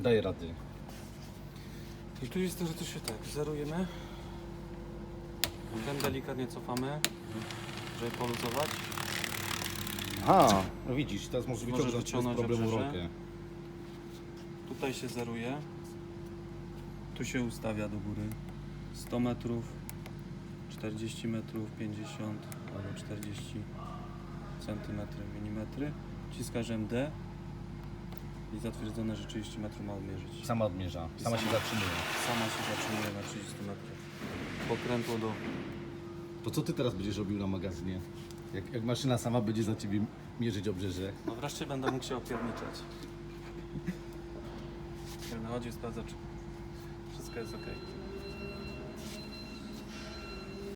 Daj rady. I tu jest to, że to się tak, zerujemy. Ten delikatnie cofamy, żeby poluzować. Aha, no widzisz, teraz może Możesz wyciągnąć bez wyciągnąć problemu obrzeże. rolkę. Tutaj się zeruje. Tu się ustawia do góry. 100 metrów, 40 metrów, 50 albo 40 centymetry, milimetry. Wciskasz MD i zatwierdzone, że 30 metrów ma odmierzyć. Sama odmierza, I sama się sama. zatrzymuje. Sama się zatrzymuje na 30 metrów. Pokrętło do... To co ty teraz będziesz robił na magazynie? Jak, jak maszyna sama będzie za ciebie mierzyć obrzeże? No wreszcie będę mógł się opierniczać. Jak nachodzi, sprawdza, czy wszystko jest ok.